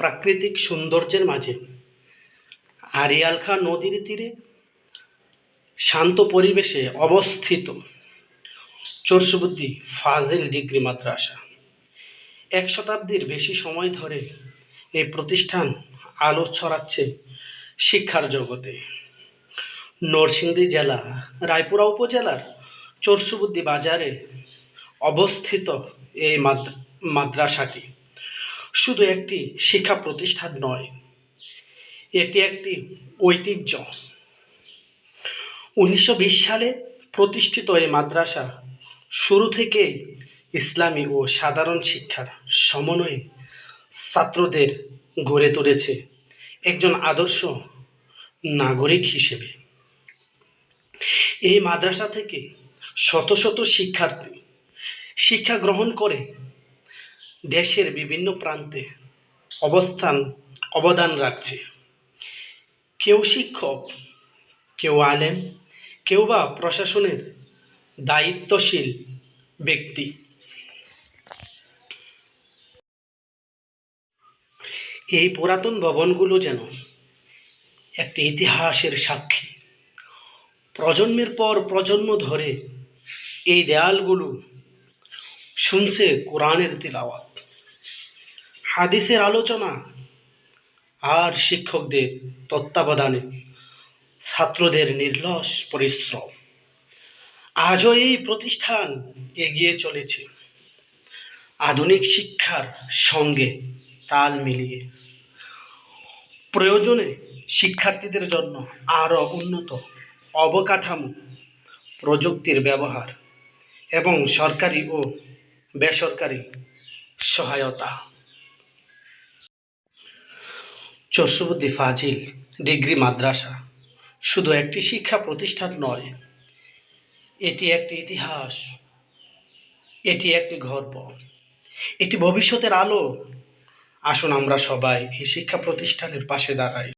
প্রাকৃতিক সৌন্দর্যের মাঝে। আরিয়ালখা নদীর তীরে শান্ত পরিবেশে অবস্থিত। চরসুবুদ্দি ফাজিল ডিগ্রি মাদ্রাসা। এক শতাব্দীর বেশি সময় ধরে এই প্রতিষ্ঠান আলো ছড়াচ্ছে শিক্ষার জগতে। নরসিংদী জেলা, রায়পুরা উপজেলার চরসুবুদ্দি বাজারে অবস্থিত এই মাদ্রাসাটি। শুধু একটি শিক্ষা প্রতিষ্ঠান নয়, এটি একটি ঐতিহ্য। উনিশশো বিশ সালে প্রতিষ্ঠিত এই মাদ্রাসা শুরু থেকেই ইসলামী ও সাধারণ শিক্ষার সমন্বয়ে ছাত্রদের গড়ে তুলেছে একজন আদর্শ নাগরিক হিসেবে। এই মাদ্রাসা থেকে শত শত শিক্ষার্থী শিক্ষা গ্রহণ করে দেশের বিভিন্ন প্রান্তে অবস্থান, অবদান রাখছে। কেউ শিক্ষক, কেউ আলেম, কেউ বা প্রশাসনের দায়িত্বশীল ব্যক্তি। এই পুরাতন ভবনগুলো যেন একটি ইতিহাসের সাক্ষী। প্রজন্মের পর প্রজন্ম ধরে এই দেয়ালগুলো শুনছে কোরআনের তিলাওয়াত। হাদিসের আলোচনা আর শিক্ষকদের তত্ত্বাবধানে, ছাত্রদের নির্লস পরিশ্রম। আজও এই প্রতিষ্ঠান এগিয়ে চলেছে। আধুনিক শিক্ষার সঙ্গে তাল মিলিয়ে। প্রয়োজনে শিক্ষার্থীদের জন্য আরও উন্নত অবকাঠামো, প্রযুক্তির ব্যবহার এবং সরকারি ও বেসরকারি সহায়তা। চরসুবুদ্দি ফাজিল, ডিগ্রি মাদ্রাসা। শুধু একটি শিক্ষা প্রতিষ্ঠান নয়, এটি একটি ইতিহাস, এটি একটি গর্ব, এটি ভবিষ্যতের আলো। আসুন আমরা সবাই এই শিক্ষা প্রতিষ্ঠানের পাশে দাঁড়াই।